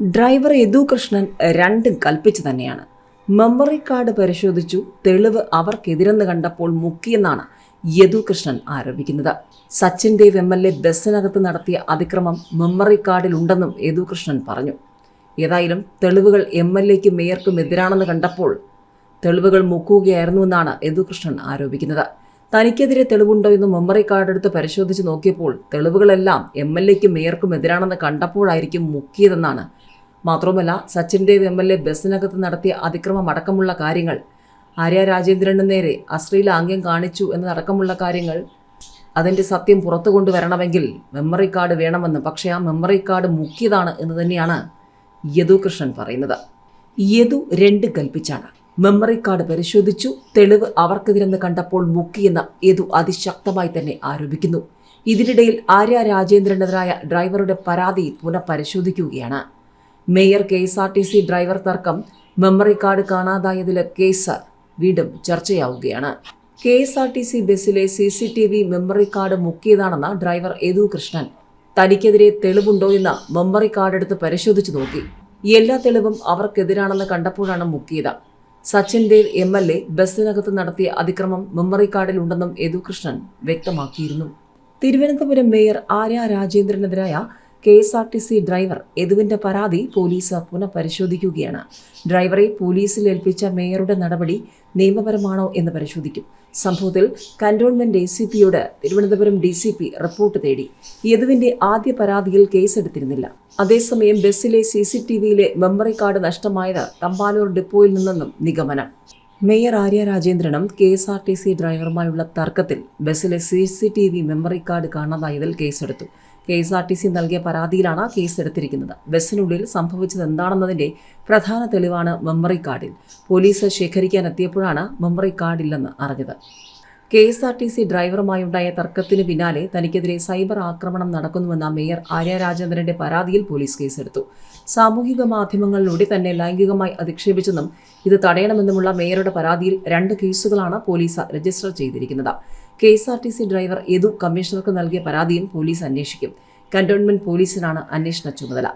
Driver Yadu Krishnan രണ്ടും കൽപ്പിച്ചു തന്നെയാണ്. മെമ്മറി കാർഡ് പരിശോധിച്ചു തെളിവ് അവർക്കെതിരെന്ന് കണ്ടപ്പോൾ മുക്കിയെന്നാണ് യദു കൃഷ്ണൻ ആരോപിക്കുന്നത്. Sachin Dev M L A ബസ്സിനകത്ത് നടത്തിയ അതിക്രമം മെമ്മറി കാർഡിൽ ഉണ്ടെന്നും യദു കൃഷ്ണൻ പറഞ്ഞു. ഏതായാലും തെളിവുകൾ എം എൽ എക്കും മേയർക്കും എതിരാണെന്ന് കണ്ടപ്പോൾ തെളിവുകൾ മുക്കുകയായിരുന്നുവെന്നാണ് യദുകൃഷ്ണൻ ആരോപിക്കുന്നത്. തനിക്കെതിരെ തെളിവുണ്ടോ എന്ന് മെമ്മറി കാർഡ് എടുത്ത് പരിശോധിച്ച് നോക്കിയപ്പോൾ തെളിവുകളെല്ലാം എം എൽ എക്കും മേയർക്കും എതിരാണെന്ന് കണ്ടപ്പോഴായിരിക്കും മുക്കിയതെന്നാണ് മാത്രവുമല്ല Sachin Dev M L A ബസ്സിനകത്ത് നടത്തിയ അതിക്രമം അടക്കമുള്ള കാര്യങ്ങൾ ആര്യ രാജേന്ദ്രന് നേരെ അശ്ലീല ആംഗ്യം കാണിച്ചു എന്നതടക്കമുള്ള കാര്യങ്ങൾ അതിന്റെ സത്യം പുറത്തു കൊണ്ടുവരണമെങ്കിൽ മെമ്മറി കാർഡ് വേണമെന്ന്. പക്ഷേ ആ മെമ്മറി കാർഡ് മുക്കിയതാണ് എന്ന് തന്നെയാണ് യദു കൃഷ്ണൻ പറയുന്നത്. യദു രണ്ട് കൽപ്പിച്ചാണ്. മെമ്മറി കാർഡ് പരിശോധിച്ചു തെളിവ് അവർക്കെതിരെന്ന് കണ്ടപ്പോൾ മുക്കിയെന്ന് യദു അതിശക്തമായി തന്നെ ആരോപിക്കുന്നു. ഇതിനിടയിൽ ആര്യ രാജേന്ദ്രനെതിരായ ഡ്രൈവറുടെ പരാതി പുനഃപരിശോധിക്കുകയാണ്. Mayor K S R T C driver തർക്കം മെമ്മറി കാർഡ് കാണാതായതിലെ കേസ് വീണ്ടും ചർച്ചയാവുകയാണ്. K S R T C ബസ്സിലെ C C T V memory card മുക്കിയതാണെന്ന driver Yadu Krishnan. തനിക്കെതിരെ തെളിവുണ്ടോ എന്ന് മെമ്മറി കാർഡ് എടുത്ത് പരിശോധിച്ചു നോക്കി. എല്ലാ തെളിവും അവർക്കെതിരാണെന്ന് കണ്ടപ്പോഴാണ് മുക്കിയത്. Sachin Dev M L A ബസ്സിനകത്ത് നടത്തിയ അതിക്രമം മെമ്മറി കാർഡിൽ ഉണ്ടെന്നും യദു കൃഷ്ണൻ വ്യക്തമാക്കിയിരുന്നു. Thiruvananthapuram mayor Arya രാജേന്ദ്രനെതിരായ K S R T C driver യദുവിന്റെ പരാതി പോലീസ് പുനഃപരിശോധിക്കുകയാണ് ഡ്രൈവറെ പോലീസിൽ ഏൽപ്പിച്ച മേയറുടെ നടപടി നിയമപരമാണോ എന്ന് പരിശോധിക്കും. സംഭവത്തിൽ cantonment A C പിയോട് Thiruvananthapuram D C P report തേടി. യദുവിന്റെ ആദ്യ പരാതിയിൽ കേസെടുത്തിരുന്നില്ല. അതേസമയം ബസ്സിലെ സി സി ടി വിയിലെ മെമ്മറി കാർഡ് നഷ്ടമായത് തമ്പാനൂർ ഡിപ്പോയിൽ നിന്നെന്നും നിഗമനം. Mayor Arya രാജേന്ദ്രനും K S R T C ഡ്രൈവറുമായുള്ള തർക്കത്തിൽ ബസ്സിലെ C C T V memory card കാണാതായതിൽ കേസെടുത്തു. K S R T C നൽകിയ പരാതിയിലാണ് കേസെടുത്തിരിക്കുന്നത്. ബസ്സിനുള്ളിൽ സംഭവിച്ചത് എന്താണെന്നതിന്റെ പ്രധാന തെളിവാണ് മെമ്മറി കാർഡിൽ. പോലീസ് ശേഖരിക്കാൻ എത്തിയപ്പോഴാണ് മെമ്മറി കാർഡില്ലെന്ന് അറിഞ്ഞത്. K S R T C ഡ്രൈവറുമായുണ്ടായ തർക്കത്തിന് പിന്നാലെ തനിക്കെതിരെ സൈബർ ആക്രമണം നടക്കുന്നുവെന്ന മേയർ ആര്യ രാജേന്ദ്രന്റെ പരാതിയിൽ പോലീസ് കേസെടുത്തു. സാമൂഹിക മാധ്യമങ്ങളിലൂടെ തന്നെ ലൈംഗികമായി അധിക്ഷേപിച്ചെന്നും ഇത് തടയണമെന്നുമുള്ള മേയറുടെ പരാതിയിൽ രണ്ട് കേസുകളാണ് പോലീസ് രജിസ്റ്റർ ചെയ്തിരിക്കുന്നത്. K S R T C driver Yadu കമ്മീഷണർക്ക് നൽകിയ പരാതിയും പോലീസ് അന്വേഷിക്കും. കന്റോൺമെന്റ് പോലീസിനാണ് അന്വേഷണ ചുമതല.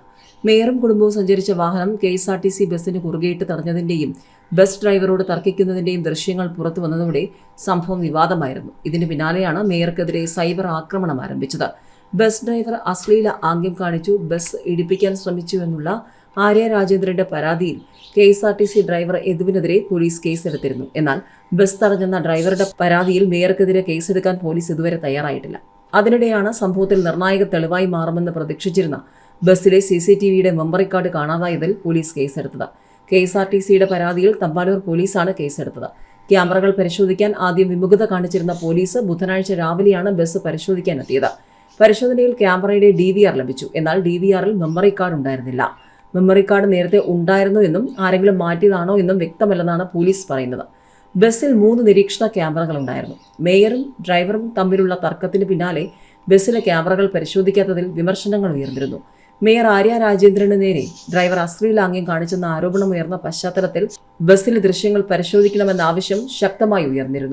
മേയറും കുടുംബവും സഞ്ചരിച്ച വാഹനം K S R T C ബസ്സിന് കുറുകെയിട്ട് തടഞ്ഞതിന്റെയും ബസ് ഡ്രൈവറോട് തർക്കിക്കുന്നതിന്റെയും ദൃശ്യങ്ങൾ പുറത്തു വന്നതോടെ സംഭവം വിവാദമായിരുന്നു. ഇതിന് പിന്നാലെയാണ് മേയർക്കെതിരെ സൈബർ ആക്രമണം ആരംഭിച്ചത്. ബസ് ഡ്രൈവർ അശ്ലീല ആംഗ്യം കാണിച്ചു ബസ് ഇടിപ്പിക്കാൻ ശ്രമിച്ചു എന്നുള്ള ആര്യ രാജേന്ദ്രന്റെ പരാതിയിൽ K S R T C driver എതുവിനെതിരെ police കേസെടുത്തിരുന്നു. എന്നാൽ ബസ് തടഞ്ഞെന്ന ഡ്രൈവറുടെ പരാതിയിൽ മേയർക്കെതിരെ കേസെടുക്കാൻ പോലീസ് ഇതുവരെ തയ്യാറായിട്ടില്ല. അതിനിടെയാണ് സംഭവത്തിൽ നിർണായക തെളിവായി മാറുമെന്ന് പ്രതീക്ഷിച്ചിരുന്ന ബസ്സിലെ സി സി ടി വിയുടെ മെമ്മറി കാർഡ് കാണാതായതിൽ പോലീസ് കേസെടുത്തത്. കെ എസ് ആർ ടി സിയുടെ പരാതിയിൽ തമ്പാനൂർ പോലീസാണ് കേസെടുത്തത്. ക്യാമറകൾ പരിശോധിക്കാൻ ആദ്യം വിമുഖത കാണിച്ചിരുന്ന പോലീസ് ബുധനാഴ്ച രാവിലെയാണ് ബസ് പരിശോധിക്കാൻ എത്തിയത് പരിശോധനയിൽ ക്യാമറയുടെ ഡി വി ആർ ലഭിച്ചു. എന്നാൽ ഡി വി ആറിൽ മെമ്മറി കാർഡ് ഉണ്ടായിരുന്നില്ല. മെമ്മറി കാർഡ് നേരത്തെ ഉണ്ടായിരുന്നു എന്നും ആരെങ്കിലും മാറ്റിയതാണോ എന്നും വ്യക്തമല്ലെന്നാണ് പോലീസ് പറയുന്നത്. ബസ്സിൽ മൂന്ന് നിരീക്ഷണ ക്യാമറകൾ ഉണ്ടായിരുന്നു. മേയറും ഡ്രൈവറും തമ്മിലുള്ള തർക്കത്തിന് പിന്നാലെ ബസ്സിലെ ക്യാമറകൾ പരിശോധിക്കാത്തതിൽ വിമർശനങ്ങൾ ഉയർന്നിരുന്നു. മേയർ ആര്യ രാജേന്ദ്രന് നേരെ ഡ്രൈവർ അശ്ലീലാംഗ്യം കാണിച്ചെന്ന ആരോപണം ഉയർന്ന പശ്ചാത്തലത്തിൽ ബസ്സിലെ ദൃശ്യങ്ങൾ പരിശോധിക്കണമെന്ന ആവശ്യം ശക്തമായി ഉയർന്നിരുന്നു.